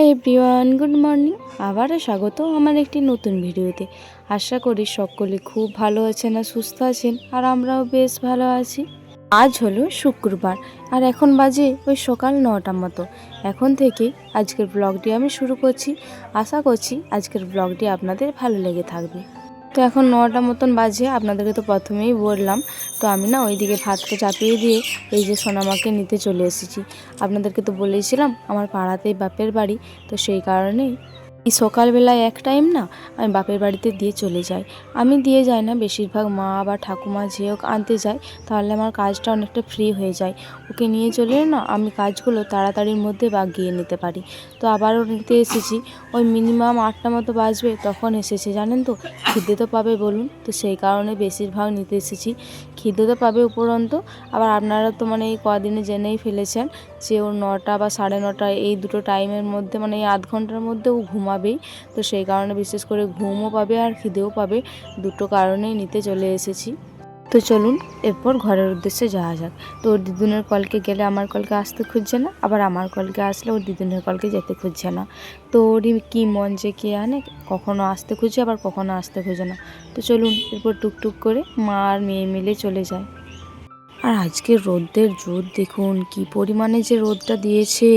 Hi everyone good morning আবারও স্বাগত আমার একটি নতুন ভিডিওতে। আশা করি সকলে খুব ভালো আছেন আর সুস্থ আছেন, আর আমরাও বেশ ভালো আছি। আজ হলো শুক্রবার, আর এখন বাজে ওই সকাল নটার মতো। এখন থেকে আজকের ব্লগটি আমি শুরু করছি। আশা করছি আজকের ব্লগটি আপনাদের ভালো লেগে থাকবে। তো এখন নটা মতন বাজে, আপনাদেরকে তো প্রথমেই বললাম। তো আমি না ওইদিকে ভাতটা চাপিয়ে দিয়ে এই যে সোনামাকে নিতে চলে এসেছি। আপনাদেরকে তো বলেছিলাম আমার পাড়াতেই বাপের বাড়ি, তো সেই কারণেই এই সকালবেলায় এক টাইম না, আমি বাপের বাড়িতে দিয়ে চলে যাই। আমি দিয়ে যাই না, বেশিরভাগ মা বা ঠাকুমা যে হোক আনতে যায়, তাহলে আমার কাজটা অনেকটা ফ্রি হয়ে যায়। ওকে নিয়ে চলে না, আমি কাজগুলো তাড়াতাড়ির মধ্যে বাগিয়ে নিতে পারি। তো আবারও নিতে এসেছি। ওই মিনিমাম আটটা মতো বাজবে, তখন এসেছে, জানেন তো? খিদে তো পাবে বলুন। তো সেই কারণে বেশিরভাগ নিতে এসেছি। খিদে তো পাবে উপরন্ত, আবার আপনারা তো মানে এই কদিনে জেনেই ফেলেছেন যে ওর নটা বা সাড়ে নটা, এই দুটো টাইমের মধ্যে মানে এই আধ ঘণ্টার মধ্যে ও ঘুমাবেই। তো সেই কারণে বিশেষ করে ঘুমও পাবে আর খিদেও পাবে। দুটো কারণেই নিতে চলে এসেছি। তো চলুন, এরপর ঘরের উদ্দেশ্যে যাওয়া যাক। তো ওর দিদুনের কলকে গেলে আমার কলকে আসতে খুঁজছে না, আবার আমার কলকে আসলে ওর দিদুনের কলকে যেতে খুঁজছে না। তো ওরই কী মন যে কে আনে, কখনো আসতে খুঁজে, আবার কখনো আসতে খুঁজে না। তো চলুন, এরপর টুকটুক করে মা আর মেয়ে মিলে চলে যায়। আর আজকে রোদের জোর দেখুন, কি পরিমাণে যে রোদটা দিয়েছে।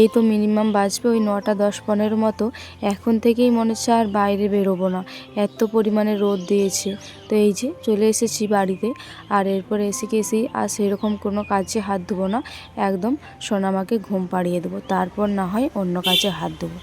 এই তো মিনিমাম বাজবে ওই নটা দশ পনেরো মতো। এখন থেকেই মনে হচ্ছে আর বাইরে বেরোবো না। এত পরিমাণে রোদ দিয়েছে। তো এই যে চলে এসেছি বাড়িতে। আর এরপরে এসে গেছি আর সেরকম কোনো কাজে হাত দেবো না। একদম সোনামাকে ঘুম পাড়িয়ে দেবো। তারপর না হয় অন্য কাজে হাত দেবো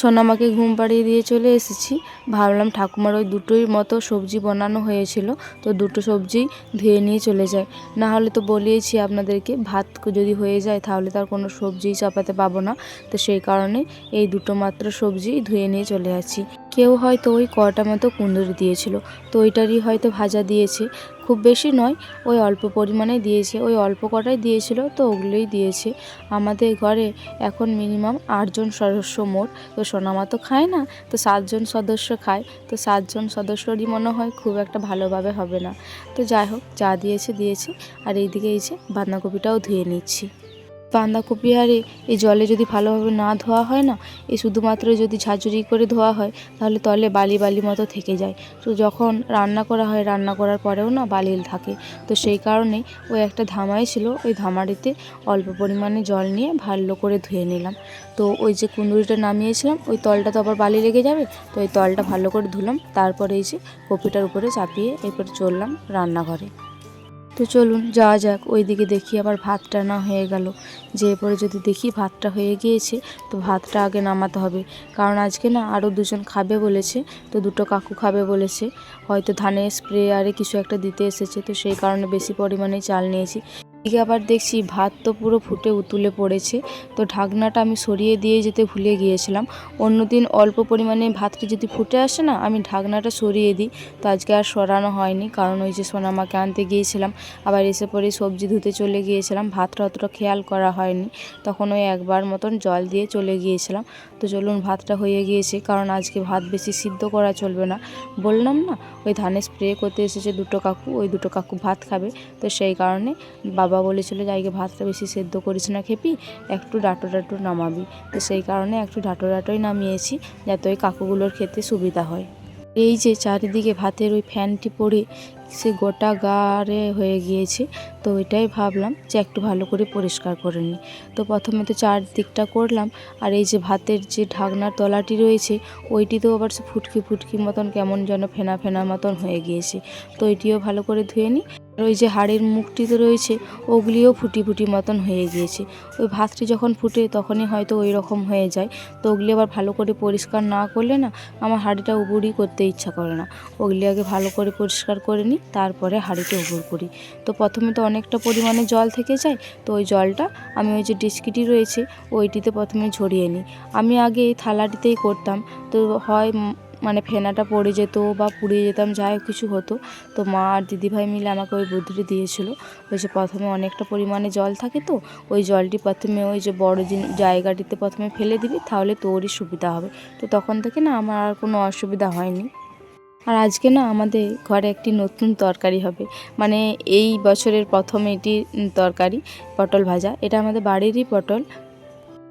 সোনামাকে ঘুম পাড়িয়ে দিয়ে চলে এসেছি। ভাবলাম ঠাকুমার ওই দুটোই মতো সবজি বানানো হয়েছিল, তো দুটো সবজি ধুয়ে নিয়ে চলে যায় না হলে তো বলিয়েছি আপনাদেরকে, ভাত যদি হয়ে যায় তাহলে তার কোনো সবজি চাপাতে পাবো না। তো সেই কারণে এই দুটো মাত্র সবজি ধুয়ে নিয়ে চলে যাচ্ছি কেউ হয়তো ওই কটা মতো কুন্দুরি দিয়েছিল। তো ওইটারই হয়তো ভাজা দিয়েছে। খুব বেশি নয়, ওই অল্প পরিমাণে দিয়েছে। ওই অল্প কটাই দিয়েছিল, তো ওগুলোই দিয়েছে। আমাদের ঘরে এখন মিনিমাম আটজন সদস্য মোট। তো সোনামা তো খায় না, তো সাতজন সদস্য খায়। তো সাতজন সদস্যরই মনে হয় খুব একটা ভালোভাবে হবে না। তো যাই হোক, যা দিয়েছে দিয়েছে। আর এইদিকে এই যে বাঁধাকপিটাও ধুয়ে নিচ্ছি। বাঁধাকপি আর এই জলে যদি ভালোভাবে না ধোয়া হয় না এই শুধুমাত্র যদি ঝাঁঝরি করে ধোয়া হয়, তাহলে তলে বালি বালি মতো থেকে যায়। তো যখন রান্না করা হয়, রান্না করার পরেও না বালি থাকে। তো সেই কারণে ওই একটা ধামাই ছিল, ওই ধামারিতে অল্প পরিমাণে জল নিয়ে ভালো করে ধুয়ে নিলাম। তো ওই যে কুন্দুরিটা নামিয়েছিলাম, ওই তলটা তো আবার বালি লেগে যাবে, তো ওই তলটা ভালো করে ধুলাম। তারপরে এই যে কপিটার উপরে চাপিয়ে এরপর চললাম রান্নাঘরে। তো চলুন, যাওয়া যাক। ওই দিকে দেখি আবার ভাতটা না হয়ে গেল। যে পরে যদি দেখি ভাতটা হয়ে গিয়েছে, তো ভাতটা আগে নামাতে হবে। কারণ আজকে না আরও দুজন খাবে বলেছে, তো দুটো কাকু খাবে বলেছে। হয়তো ধানের স্প্রে আরে কিছু একটা দিতে এসেছে, তো সেই কারণে বেশি পরিমাণে চাল নিয়েছি। এদিকে আবার দেখছি ভাত তো পুরো ফুটে উতুলে পড়েছে। তো ঢাকনাটা আমি সরিয়ে দিয়ে যেতে ভুলে গিয়েছিলাম। অন্যদিন অল্প পরিমাণে ভাতটা যদি ফুটে আসে না, আমি ঢাকনাটা সরিয়ে দিই। তো আজকে আর সরানো হয়নি, কারণ ওই যে সোনা সোনামাকে আনতে গিয়েছিলাম। আবার এসে পরে সবজি ধুতে চলে গিয়েছিলাম, ভাতটা অতটা খেয়াল করা হয়নি। তখন ওই একবার মতন জল দিয়ে চলে গিয়েছিলাম। তো চলুন ভাতটা হয়ে গিয়েছে, কারণ আজকে ভাত বেশি সিদ্ধ করা চলবে না। বললাম না, ওই ধানে স্প্রে করতে এসেছে দুটো কাকু, ওই দুটো কাকু ভাত খাবে। তো সেই কারণে বাবা বলেছিল যে আজকে ভাতটা বেশি সেদ্ধ করিস না খেপি, একটু ডাটো ডাটো নামাবি। তো সেই কারণে একটু ডাটো ডাটোই নামিয়েছি, যাতে ওই কাকুগুলোর খেতে সুবিধা হয়। এই যে চারিদিকে ভাতের ওই ফ্যানটি পড়ে, সে গোটা গাড়ে হয়ে গিয়েছে। তো ওইটাই ভাবলাম যে, একটু ভালো করে পরিষ্কার করে নিই। তো প্রথমে তো চারদিকটা করলাম, আর এই যে ভাতের যে ঢাকনার তলাটি রয়েছে, ওইটিতেও আবার সে ফুটকি ফুটকি মতন কেমন যেন ফেনা ফেনা মতন হয়ে গিয়েছে। তো ওইটিও ভালো করে ধুয়ে নিই। আর ওই যে হাড়ের মুখটিতে রয়েছে, ওগুলিও ফুটি ফুটি মতন হয়ে গিয়েছে। ওই ভাতটি যখন ফুটে তখনই হয়তো ওই রকম হয়ে যায়। তো ওগুলি আবার ভালো করে পরিষ্কার না করলে না, আমার হাঁড়িটা উবুড়ি করতে ইচ্ছা করে না। ওগুলি আগে ভালো করে পরিষ্কার করে নিই, তারপরে হাঁড়িতে উবুর করি। তো প্রথমে তো অনেকটা পরিমাণে জল থেকে যায়, তো ওই জলটা আমি ওই যে ডিস্কিটি রয়েছে, ওইটিতে প্রথমে ঝরিয়ে নিই। আমি আগে এই থালাটিতেই করতাম, তো হয় ফেনাটা পড়ে যেত বা পুড়ে যেতাম যাই কিছু হতো। তো মা আর দিদিভাই মিলে আমাকে ওই বুদ্ধিটি দিয়েছিল। ওই যে প্রথমে অনেকটা পরিমাণে জল থাকে তো, ওই জলটি প্রথমে ওই যে বড় জায়গাটিতে প্রথমে ফেলে দিবি, তাহলে তোরই সুবিধা হবে। তো তখন থেকে না আমার আর কোনো অসুবিধা হয়নি। আর আজকে না আমাদের ঘরে একটি নতুন তরকারি হবে। মানে এই বছরের প্রথম এটি তরকারি, পটল ভাজা। এটা আমাদের বাড়িরই পটল।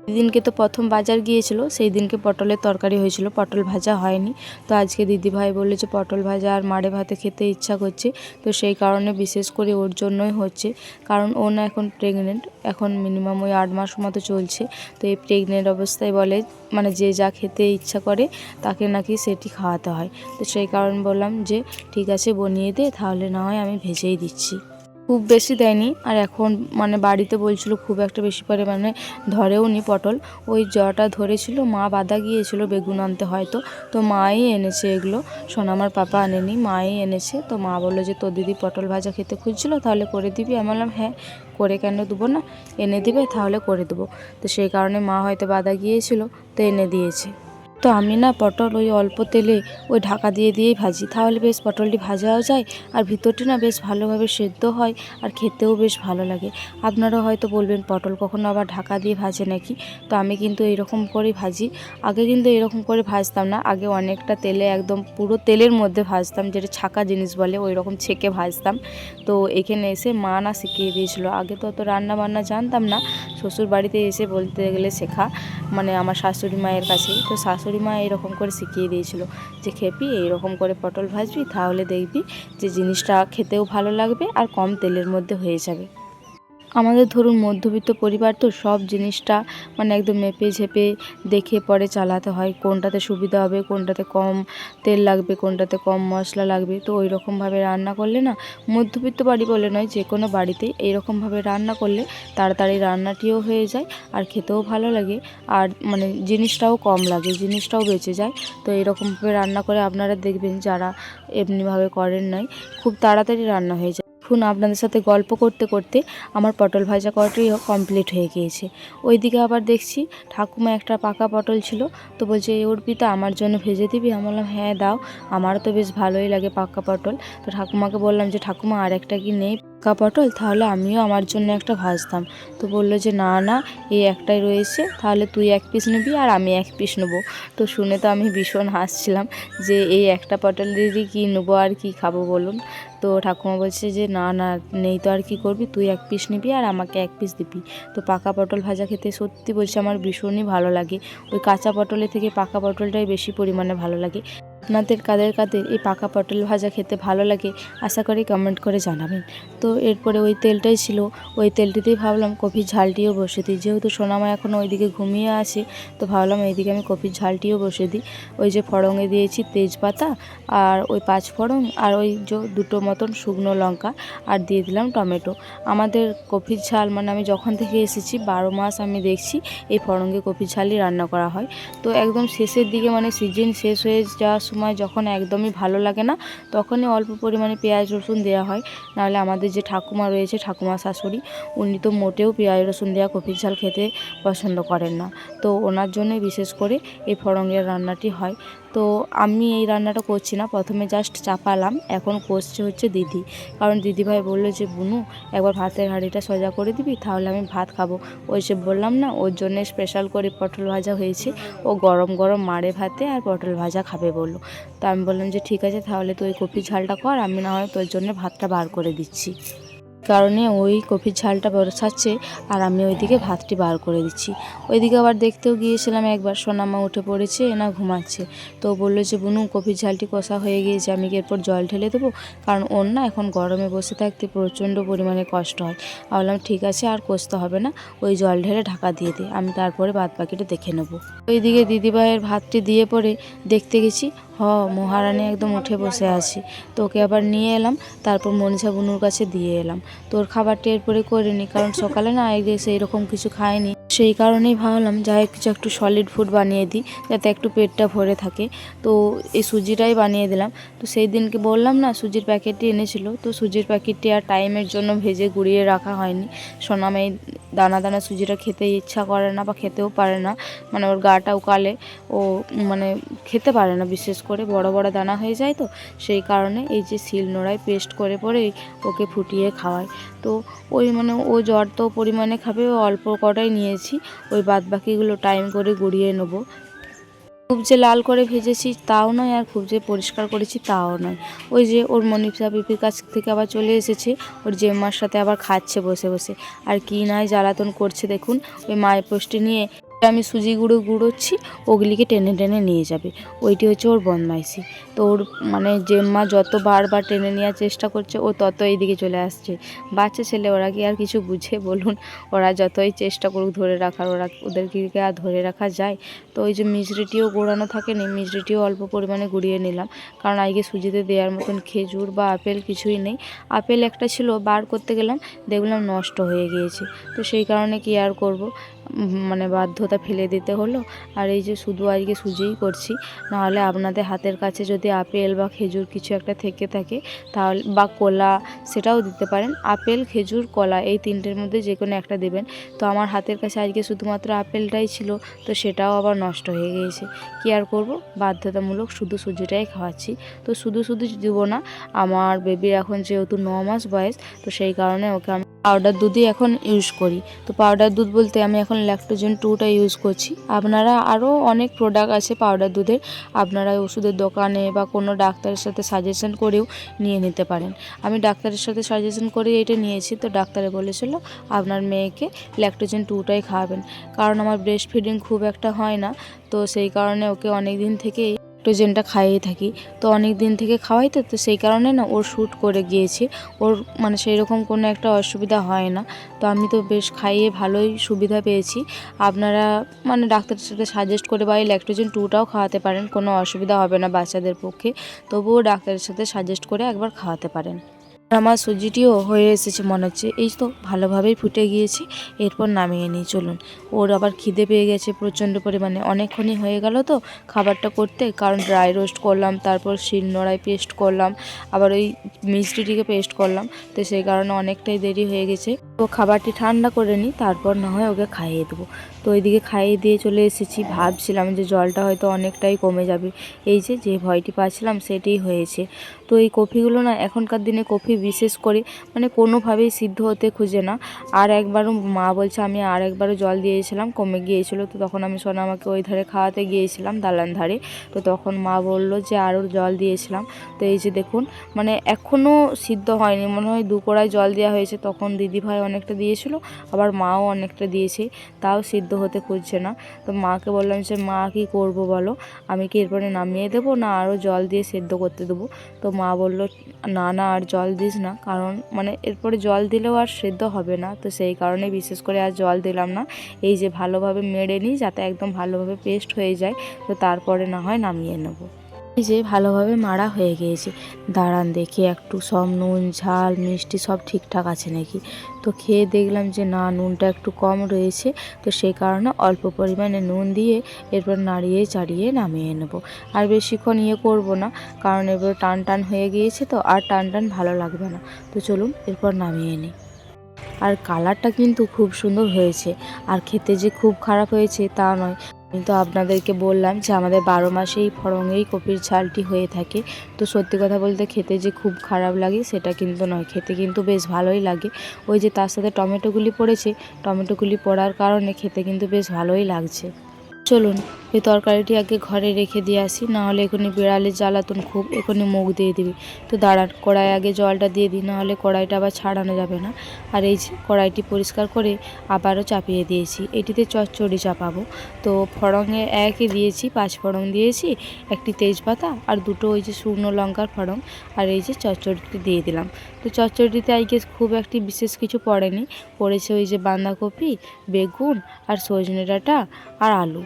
দিদিনকে তো প্রথম বাজার গিয়েছিল, সেই দিনকে পটলের তরকারি হয়েছিল, পটল ভাজা হয়নি। তো আজকে দিদিভাই বলল যে পটল ভাজা আর মাড়ে ভাতে খেতে ইচ্ছা করছে, তো সেই কারণে বিশেষ করে ওর জন্যই হচ্ছে। কারণ ও না এখন প্রেগনেন্ট এখন মিনিমাম ওই আট মাস মতো চলছে। তো এই প্রেগনেন্ট অবস্থায় বলে মানে যে যা খেতে ইচ্ছা করে, তাকে নাকি সেটি খাওয়াতে হয়। তো সেই কারণ বললাম যে, ঠিক আছে, বনিয়ে দে, তাহলে না হয় আমি ভেজেই দিচ্ছি। খুব বেশি দেয়নি। আর এখন মানে বাড়িতে বলছিল খুব একটা বেশি পরিমাণে ধরেও নি পটল। ওই জটা ধরেছিল, মা বাদা গিয়েছিল বেগুন আনতে হয়তো। তো মাই এনেছে এগুলো। সোনামার পাপা আনেনি, মাই এনেছে। তো মা বলল যে তোর দিদি পটল ভাজা খেতে খুঁজছিল, তাহলে করে দিবি। আমি বললাম হ্যাঁ করে কেন দেবো না? এনে দিবে, তাহলে করে দেবো। তো সেই কারণে মা হয়তো বাদা গিয়েছিল, তো এনে দিয়েছে। তো আমি না পটল ওই অল্প তেলে ওই ঢাকা দিয়ে দিয়েই ভাজি। তাহলে বেশ পটলটি ভাজাও যায় আর ভিতরটি না বেশ ভালোভাবে সেদ্ধ হয় আর খেতেও বেশ ভালো লাগে। আপনারা হয়তো বলবেন, পটল কখনো আবার ঢাকা দিয়ে ভাজে নাকি? তো আমি কিন্তু এরকম করেই ভাজি। আগে কিন্তু এরকম করে ভাজতাম না। আগে অনেকটা তেলে একদম পুরো তেলের মধ্যে ভাজতাম, যেটা ছাকা জিনিস বলে ওই রকম ছেঁকে ভাজতাম। তো এখানে এসে মা না শিখিয়ে দিয়েছিল। আগে তো অত রান্না বান্না জানতাম না। শ্বশুর বাড়িতে এসে বলতে গেলে শেখা মানে আমার শাশুড়ি মায়ের কাছেই। তো শাশুড়ি মা এরকম করে শিখিয়ে দিয়েছিল যে, খেপি, এইরকম করে পটল ভাজবি, তাহলে দেখবি যে, জিনিসটা খেতেও ভালো লাগবে আর কম তেলের মধ্যে হয়ে যাবে। আমাদের ধরুন মধ্যবিত্ত পরিবার তো সব জিনিসটা মানে একদম মেপে ঝেপে দেখে পরে চালাতে হয়। কোনটাতে সুবিধা হবে, কোনটাতে কম তেল লাগবে, কোনটাতে কম মশলা লাগবে। তো ওই রকমভাবে রান্না করলে না, মধ্যবিত্ত বাড়ি বলে নয় যে কোনো বাড়িতেই এইরকমভাবে রান্না করলে তাড়াতাড়ি রান্নাটিও হয়ে যায় আর খেতেও ভালো লাগে। আর মানে জিনিসটাও কম লাগে, জিনিসটাও বেঁচে যায়। তো এরকমভাবে রান্না করে আপনারা দেখবেন যারা এমনিভাবে করেন নাই, খুব তাড়াতাড়ি রান্না হয়ে যায়। এখন আপনাদের সাথে গল্প করতে করতে আমার পটল ভাজা করাটাই কমপ্লিট হয়ে গিয়েছে। ওইদিকে আবার দেখছি ঠাকুমা একটা পাকা পটল ছিল, তো বলছে, "এ অর্পিতা আমার জন্য ভেজে দিবি? আমি বললাম হ্যাঁ দাও। আমারও তো বেশ ভালোই লাগে পাকা পটল। তো ঠাকুমাকে বললাম যে, ঠাকুমা, আর একটা কি নেই? পাকা পটল, তাহলে আমিও আমার জন্য একটা ভাজতাম। তো বলল যে, না না, এই একটাই রয়েছে, তাহলে তুই এক পিস নিবি আর আমি এক পিস নেব। তো শুনে তো আমি ভীষণ হাসছিলাম যে, এই একটা পটল দিদি কী নেব আর কি খাব বলুন? তো ঠাকুমা বলছে যে, না না, নেই তো আর কি করবি, তুই এক পিস নিবি আর আমাকে এক পিস দিবি। তো পাকা পটল ভাজা খেতে সত্যি বলছে আমার ভীষণই ভালো লাগে। ওই কাঁচা পটলের থেকে পাকা পটলটাই বেশি পরিমাণে ভালো লাগে। আপনাদের কাদের কাদের এই পাকা পটল ভাজা খেতে ভালো লাগে, আশা করি কমেন্ট করে জানাবেন। তো এরপরে ওই তেলটাই ছিল, ওই তেলটিতেই ভাবলাম কফির ঝালটিও বসে দিই। যেহেতু সোনামা এখনও ওইদিকে ঘুমিয়ে আছে, তো ভাবলাম এইদিকে আমি কফির ঝালটিও বসে দিই। ওই যে ফড়ঙে দিয়েছি তেজপাতা আর ওই পাঁচ ফড়ং আর ওই যে দুটো মতন শুকনো লঙ্কা আর দিয়ে দিলাম টমেটো। আমাদের কফির ঝাল মানে আমি যখন থেকে এসেছি, বারো মাস আমি দেখছি এই ফড়ঙ্গে কফির ঝালই রান্না করা হয়। তো একদম শেষের দিকে মানে সিজন শেষ হয়ে যাওয়ার সময় যখন একদমই ভালো লাগে না, তখনই অল্প পরিমাণে পেঁয়াজ রসুন দেওয়া হয়। নাহলে আমাদের যে ঠাকুমা রয়েছে, ঠাকুমা শাশুড়ি, উনি তো মোটেও পেঁয়াজ রসুন দেওয়া কফির ঝাল খেতে পছন্দ করেন না। তো ওনার জন্যই বিশেষ করে এই ফড়ঙ্গের রান্নাটি হয়। তো আমি এই রান্নাটা করছি না, প্রথমে জাস্ট চাপালাম, এখন করছে হচ্ছে দিদি। কারণ দিদিভাই বলল যে, বুনু, একবার ভাতের হাঁড়িটা সোজা করে দিবি, তাহলে আমি ভাত খাব। ওই সে বললাম না, ওর জন্য স্পেশাল করে পটল ভাজা হয়েছে। ও গরম গরম মাড়ে ভাতে আর পটল ভাজা খাবে বলল। তো আমি বললাম যে ঠিক আছে, তাহলে তুই কপি ঝালটা কর, আমি না হয় তোর জন্য ভাতটা বার করে দিচ্ছি। কারণে ওই কপির ঝালটা বসাচ্ছে আর আমি ওইদিকে ভাতটি বার করে দিচ্ছি। ওইদিকে আবার দেখতেও গিয়েছিলাম একবার সোনামা উঠে পড়েছে, এনা ঘুমাচ্ছে। তো বলল যে, বুনু কপির ঝালটি কষা হয়ে গিয়েছে, আমি কি এরপর জল ঢেলে দেবো? কারণ ওর না এখন গরমে বসে থাকতে প্রচণ্ড পরিমাণে কষ্ট হয়। বললাম, ঠিক আছে, আর কষতে হবে না, ওই জল ঢেলে ঢাকা দিয়ে দে, আমি তারপরে বাদ বাকিটা দেখে নেব। ওইদিকে দিদিভাইয়ের ভাতটি দিয়ে পরে দেখতে গেছি, হ, মহারানী একদম উঠে বসে আছি। তো ওকে আবার নিয়ে এলাম, তারপর মনীষা বুনুর কাছে দিয়ে এলাম। তোর খাবারটা এরপরে করে করিনি কারণ সকালে না আগে সেই রকম কিছু খায়নি সেই কারণেই ভাবলাম, যাই কিছু একটু সলিড ফুড বানিয়ে দিই, যাতে একটু পেটটা ভরে থাকে। তো এই সুজিটাই বানিয়ে দিলাম। তো সেই দিনকে বললাম না, সুজির প্যাকেটটি এনেছিল। তো সুজির প্যাকেটটি আর টাইমের জন্য ভেজে গুঁড়িয়ে রাখা হয়নি। সোনামে দানা দানা সুজিটা খেতে ইচ্ছা করে না বা খেতেও পারে না। মানে ওর গাটা উকালে, ও মানে খেতে পারে না, বিশেষ করে বড় বড় দানা হয়ে যায় তো। সেই কারণে এই যে শিল নোড়ায় পেস্ট করে পরে ওকে ফুটিয়ে খাওয়ায় তো ওই মানে ও জ্বর তো পরিমাণে খাবে অল্প কটাই নিয়েছি। ওই বাদ বাকিগুলো টাইম করে গুঁড়িয়ে নেব। খুব যে লাল করে ভেজেছি তাও নয়, আর খুব যে পরিষ্কার করেছি তাও নয়। ওই যে ওর মনিষা পিপির কাছ থেকে আবার চলে এসেছে, ওর জেম্মার সাথে আবার খাচ্ছে বসে বসে। আর কি নয় জ্বালাতন করছে দেখুন, ওই মায়ের পোস্টে নিয়ে আমি সুজি গুঁড়ো গুঁড়োচ্ছি, ওগুলিকে টেনে টেনে নিয়ে যাবে। ওইটি হচ্ছে ওর বদমাইশি। তো ওর মানে জেম্মা যত বারবার টেনে নেওয়ার চেষ্টা করছে, ও তত এইদিকে চলে আসছে। বাচ্চা ছেলে, ওরা কি আর কিছু বুঝে? বলুন। ওরা যতই চেষ্টা করুক ধরে রাখার, ওরা ওদেরকে আর ধরে রাখা যায়? তো ওই যে মিজরিটিও গোড়ানো থাকেনি, মিজরিটিও অল্প পরিমাণে গুঁড়িয়ে নিলাম। কারণ আজকে সুজিতে দেওয়ার মতন খেজুর বা আপেল কিছুই নেই। আপেল একটা ছিল, বার করতে গেলাম, দেখলাম নষ্ট হয়ে গিয়েছে। তো সেই কারণে কি আর করব? মানে বাধ্যতা ফেলে দিতে হলো। আর এই যে শুধু আজকে সুজিই করছি, নাহলে আপনাদের হাতের কাছে যদি আপেল বা খেজুর কিছু একটা থেকে থাকে, তাহলে বা কলা সেটাও দিতে পারেন। আপেল, খেজুর, কলা এই তিনটের মধ্যে যে কোনো একটা দেবেন। তো আমার হাতের কাছে আজকে শুধুমাত্র আপেলটাই ছিল, তো সেটাও আবার নষ্ট হয়ে গিয়েছে। কী আর করব? বাধ্যতামূলক শুধু সুজিটাই খাওয়াচ্ছি। তো শুধু শুধু দেবো না, আমার বেবির এখন যেহেতু ন মাস বয়স, তো সেই কারণে ওকে আমি পাউডার দুধই এখন ইউজ করি। তো পাউডার দুধ বলতে আমি এখন ল্যাক্টোজেন টুটা ইউজ করছি। আপনারা আরও অনেক প্রোডাক্ট আছে পাউডার দুধের। আপনারা ওষুধের দোকানে বা কোনো ডাক্তারের সাথে সাজেশন করেও নিয়ে নিতে পারেন। আমি ডাক্তারের সাথে সাজেশন করে এটা নিয়েছি, তো ডাক্তারে বলেছিল, আপনার মেয়েকে ল্যাক্টোজেন টুটাই খাওয়াবেন। কারণ আমার ব্রেস্ট ফিডিং খুব একটা হয় না, তো সেই কারণে ওকে অনেক দিন থেকেই ল্যাক্টোজেনটা খাইয়ে থাকি। তো অনেক দিন থেকে খাওয়াই তো তো সেই কারণে না ওর শ্যুট করে গিয়েছে। ওর মানে সেই রকম কোনো একটা অসুবিধা হয় না। তো আমি তো বেশ খাইয়ে ভালোই সুবিধা পেয়েছি। আপনারা মানে ডাক্তারের সাথে সাজেস্ট করে বা এই ল্যাকটোজেন টুটাও খাওয়াতে পারেন, কোনো অসুবিধা হবে না বাচ্চাদের পক্ষে। তবুও ডাক্তারের সাথে সাজেস্ট করে একবার খাওয়াতে পারেন। আমার সুজিটিও হয়ে এসেছে মনে হচ্ছে। এই তো ভালোভাবেই ফুটে গিয়েছে, এরপর নামিয়ে নিই, চলুন। ওর আবার খিদে পেয়ে গেছে প্রচণ্ড পরিমাণে। অনেকক্ষণই হয়ে গেল তো খাবারটা করতে, কারণ ড্রাই রোস্ট করলাম, তারপর শিল শিলনোড়ায় পেস্ট করলাম, আবার ওই মিষ্টিটিকে পেস্ট করলাম, তো সেই কারণে অনেকটাই দেরি হয়ে গেছে। তো খাবারটি ঠান্ডা করে নিই, তারপর না হয় ওকে খাইয়ে দেবো। তো ওইদিকে খাইয়ে দিয়ে চলে এসেছি। ভাবছিলাম যে জলটা হয়তো অনেকটাই কমে যাবে। এই যে যে ভয়টি পাচ্ছিলাম সেটাই হয়েছে। তো এই কফিগুলো না এখনকার দিনে কফি বিশেষ করে মানে কোনোভাবেই সিদ্ধ হতে খুঁজে না। আর একবারও মা বলছে, আমি আর একবারও জল দিয়েছিলাম, কমে গিয়েছিল। তো তখন আমি সোনা আমাকে ওই ধারে খাওয়াতে গিয়েছিলাম দালান ধারে। তো তখন মা বলল যে আরও জল দিয়েছিলাম। তো এই যে দেখুন মানে এখনও সিদ্ধ হয়নি। মনে হয় দু জল দেওয়া হয়েছে। তখন দিদিভাই অনেকটা দিয়েছিল, আবার মাও অনেকটা দিয়েছে, তাও সিদ্ধ হতে খুঁজছে না। তো মাকে বললাম যে, মা, কী করব বলো? আমি কি এরপরে নামিয়ে দেবো না আরও জল দিয়ে সেদ্ধ করতে দেবো? তো মা বলল, না না, আর জল দিস না, কারণ মানে এরপরে জল দিলেও আর সেদ্ধ হবে না। তো সেই কারণে বিশেষ করে আর জল দিলাম না। এই যে ভালোভাবে মেরে নিই, যাতে একদম ভালোভাবে পেস্ট হয়ে যায়, তো তারপরে না হয় নামিয়ে নেব। এই যে ভালোভাবে মারা হয়ে গিয়েছে। দাঁড়ান দেখি, একটু সব নুন, ঝাল, মিষ্টি সব ঠিকঠাক আছে নাকি? তো খেয়ে দেখলাম যে না, নুনটা একটু কম রয়েছে, তো সেই কারণে অল্প পরিমাণে নুন দিয়ে এরপর নাড়িয়ে চাড়িয়ে নামিয়ে নেব। আর বেশিক্ষণ ইয়ে করব না, কারণ এবার টান টান হয়ে গিয়েছে তো, আর টান টান ভালো লাগবে না। তো চলুন, এরপর নামিয়ে নিই। আর কালারটা কিন্তু খুব সুন্দর হয়েছে, আর খেতে যে খুব খারাপ হয়েছে তা নয়। তো আপনাদেরকে বললাম যে আমাদের বারো মাসে এই কপির ঝালটি হয়ে থাকে। তো সত্যি কথা বলতে খেতে যে খুব খারাপ লাগে সেটা কিন্তু নয়। খেতে কিন্তু বেশ ভালোই লাগে। ওই যে তার সাথে টমেটোগুলি পড়েছে, টমেটোগুলি পড়ার কারণে খেতে কিন্তু বেশ ভালোই লাগছে। চলুন, এই তরকারিটি আগে ঘরে রেখে দিয়ে আসি, নাহলে এখনই বিড়ালের জ্বালাতন খুব এখনই মুখ দিয়ে দিবি। তো দাঁড়ান কড়াই আগে জলটা দিয়ে দিই, নাহলে কড়াইটা আবার ছাড়ানো যাবে না। আর এই কড়াইটি পরিষ্কার করে আবারও চাপিয়ে দিয়েছি, এটিতে চচ্চড়ি চাপাবো। তো ফড়ঙে একই দিয়েছি, পাঁচ ফড়ং দিয়েছি, একটি তেজপাতা আর দুটো ওই যে শুকনো লঙ্কার ফড়ং আর এই যে চচ্চড়িটি দিয়ে দিলাম। তো চচ্চড়িতে আজকে খুব একটি বিশেষ কিছু পড়েনি, পড়েছে ওই যে বাঁধাকপি, বেগুন আর সজনে ডাঁটা আর আলু।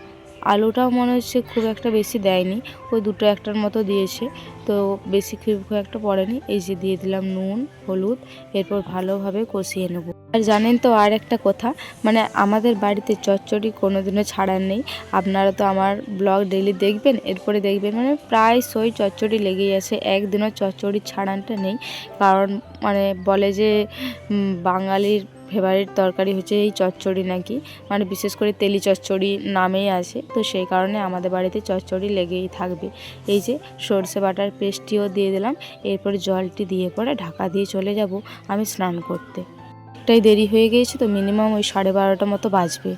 আলুটাও মনে হচ্ছে খুব একটা বেশি দেয়নি। ওই দুটো একটার মতো দিয়েছে। তো বেশি খুব একটা পড়েনি। এই যে দিয়ে দিলাম নুন, হলুদ, এরপর ভালোভাবে কষিয়ে নেব। আর জানেন তো আর একটা কথা মানে আমাদের বাড়িতে চচ্চড়ি কোনোদিনও ছাড়ার নেই। আপনারা তো আমার ব্লগ ডেলি দেখবেন, এরপরে দেখবেন মানে প্রায় সই চচ্চড়ি লেগেই আছে। একদিনও চচ্চড়ি ছাড়ানটা নেই। কারণ মানে বলে যে বাঙালির ফেভারিট তরকারি হচ্ছে এই চচ্চড়ি নাকি। মানে বিশেষ করে তেলি চচ্চড়ি নামেই আছে। তো সেই কারণে আমাদের বাড়িতে চচ্চড়ি লেগেই থাকবে। এই যে সর্ষে বাটার পেস্টটিও দিয়ে দিলাম। এরপর জলটি দিয়ে পরে ঢাকা দিয়ে চলে যাব আমি স্নান করতে। একটাই দেরি হয়ে গিয়েছে তো মিনিমাম ওই সাড়ে বারোটা মতো বাজবে।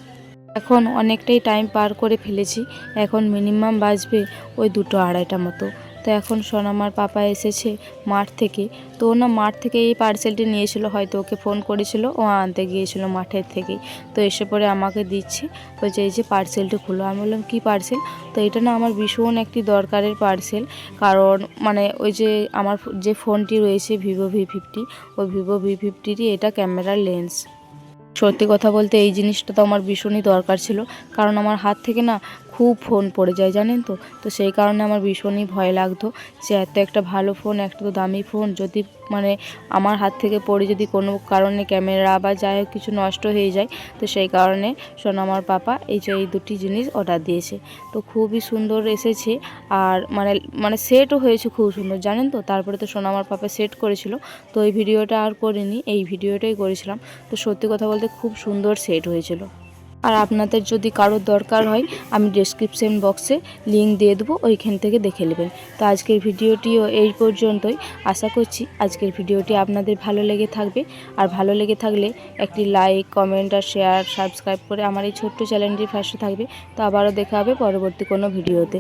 এখন অনেকটাই টাইম পার করে ফেলেছি। এখন মিনিমাম বাজবে ওই দুটো আড়াইটা মতো। তো এখন সোনামার পাপা এসেছে মাঠ থেকে। তো ও না মাঠ থেকে এই পার্সেলটি নিয়েছিল, হয়তো ওকে ফোন করেছিল, ও আনতে গিয়েছিল মাঠের থেকেই তো এসে পরে আমাকে দিচ্ছে বলছে এই যে পার্সেলটি খুলো। আমি বললাম, কী পার্সেল তো এটা না আমার ভীষণ একটি দরকারের পার্সেল কারণ মানে ওই যে আমার যে ফোনটি রয়েছে ভিভো ভি ফিফটি ওই ভিভো ভি ফিফটিরই এটা ক্যামেরার লেন্স সত্যি কথা বলতে এই জিনিসটা তো আমার ভীষণই দরকার ছিল। কারণ আমার হাত থেকে না খুব ফোন পড়ে যায়, জানেন তো? তো সেই কারণে আমার ভীষণই ভয় লাগতো যে এত একটা ভালো ফোন, একটা তো দামি ফোন, যদি মানে আমার হাত থেকে পড়ে যদি কোনো কারণে ক্যামেরা বা যাই হোক কিছু নষ্ট হয়ে যায়, তো সেই কারণে সোনামার পাপা এই যে এই দুটি জিনিস অর্ডার দিয়েছে। তো খুবই সুন্দর এসেছে আর মানে মানে সেটও হয়েছে খুব সুন্দর, জানেন তো? তারপরে তো সোনামার পাপা সেট করেছিল, তো এই ভিডিওটা আর করিনি, এই ভিডিওটাই করেছিলাম। তো সত্যি কথা বলতে খুব সুন্দর সেট হয়েছিল। আর আপনাদের যদি কারোর দরকার হয়, আমি ডেসক্রিপশন বক্সে লিঙ্ক দিয়ে দেবো, ওইখান থেকে দেখে নেবেন। তো আজকের ভিডিওটিও এই পর্যন্তই। আশা করছি আজকের ভিডিওটি আপনাদের ভালো লেগে থাকবে। আর ভালো লেগে থাকলে একটি লাইক কমেন্ট আর শেয়ার সাবস্ক্রাইব করে আমার এই ছোট্ট চ্যানেলটির পাশে থাকবে। তো আবারও দেখা হবে পরবর্তী কোনো ভিডিওতে।